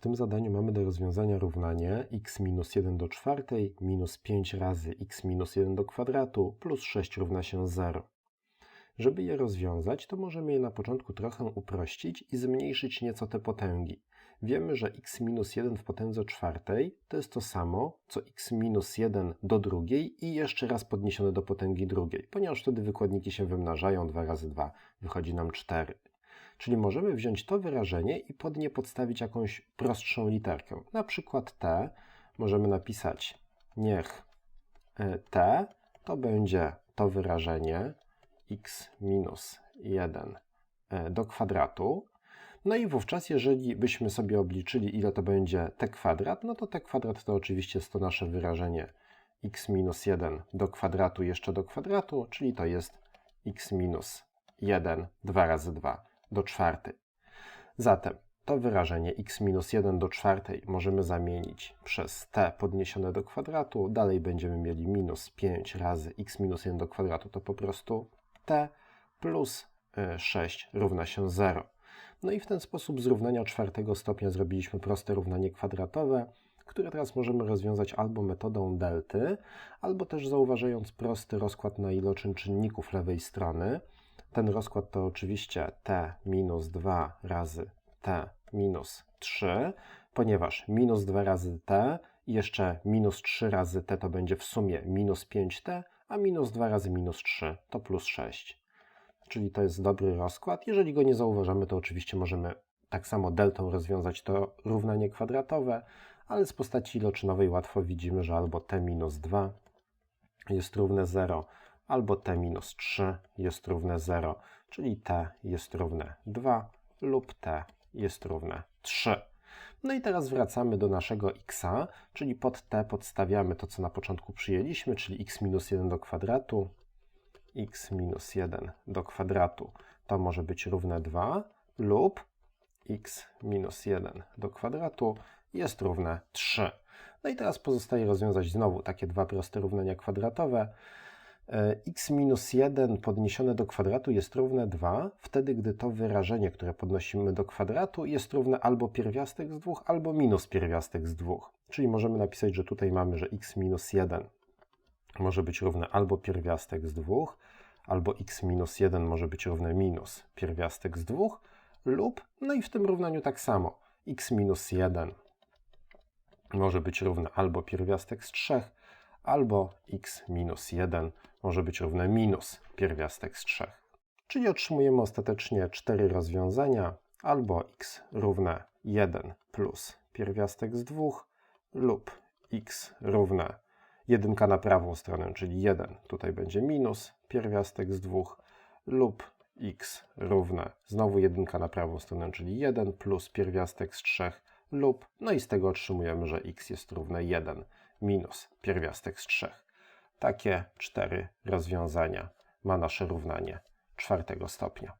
tym zadaniu mamy do rozwiązania równanie x minus 1 do czwartej minus 5 razy x minus 1 do kwadratu plus 6 równa się 0. Żeby je rozwiązać, to możemy je na początku trochę uprościć i zmniejszyć nieco te potęgi. Wiemy, że x minus 1 w potędze czwartej to jest to samo, co x minus 1 do drugiej i jeszcze raz podniesione do potęgi drugiej, ponieważ wtedy wykładniki się wymnażają, 2 razy 2 wychodzi nam 4. Czyli możemy wziąć to wyrażenie i pod nie podstawić jakąś prostszą literkę. Na przykład t możemy napisać niech e, t to będzie to wyrażenie x minus 1 e, do kwadratu. No i wówczas, jeżeli byśmy sobie obliczyli, ile to będzie t kwadrat, no to t kwadrat to oczywiście jest to nasze wyrażenie x minus 1 do kwadratu jeszcze do kwadratu, czyli to jest x minus 1 2 razy 2 do czwartej. Zatem to wyrażenie x minus 1 do czwartej możemy zamienić przez t podniesione do kwadratu. Dalej będziemy mieli minus 5 razy x minus 1 do kwadratu. To po prostu t plus 6 e, równa się 0. No i w ten sposób z równania czwartego stopnia zrobiliśmy proste równanie kwadratowe, które teraz możemy rozwiązać albo metodą delty, albo też zauważając prosty rozkład na iloczyn czynników lewej strony. Ten rozkład to oczywiście t minus 2 razy t minus 3, ponieważ minus 2 razy t i jeszcze minus 3 razy t to będzie w sumie minus 5t, a minus 2 razy minus 3 to plus 6. Czyli to jest dobry rozkład. Jeżeli go nie zauważamy, to oczywiście możemy tak samo deltą rozwiązać to równanie kwadratowe, ale z postaci iloczynowej łatwo widzimy, że albo t minus 2 jest równe 0, albo t minus 3 jest równe 0, czyli t jest równe 2 lub t jest równe 3. No i teraz wracamy do naszego x, czyli pod t podstawiamy to, co na początku przyjęliśmy, czyli x minus 1 do kwadratu, x minus 1 do kwadratu to może być równe 2 lub x minus 1 do kwadratu jest równe 3. No i teraz pozostaje rozwiązać znowu takie dwa proste równania kwadratowe. X minus 1 podniesione do kwadratu jest równe 2, wtedy gdy to wyrażenie, które podnosimy do kwadratu, jest równe albo pierwiastek z 2, albo minus pierwiastek z 2. Czyli możemy napisać, że tutaj mamy, że x minus 1 może być równe albo pierwiastek z 2, albo x minus 1 może być równe minus pierwiastek z 2, lub, no i w tym równaniu tak samo, x minus 1 może być równe albo pierwiastek z 3, albo x minus 1 może być równe minus pierwiastek z 3. Czyli otrzymujemy ostatecznie cztery rozwiązania, albo x równe 1 plus pierwiastek z 2 lub x równe 1 na prawą stronę, czyli 1, tutaj będzie minus pierwiastek z 2 lub x równe znowu 1 na prawą stronę, czyli 1 plus pierwiastek z 3 lub, no i z tego otrzymujemy, że x jest równe 1 minus pierwiastek z 3. Takie cztery rozwiązania ma nasze równanie czwartego stopnia.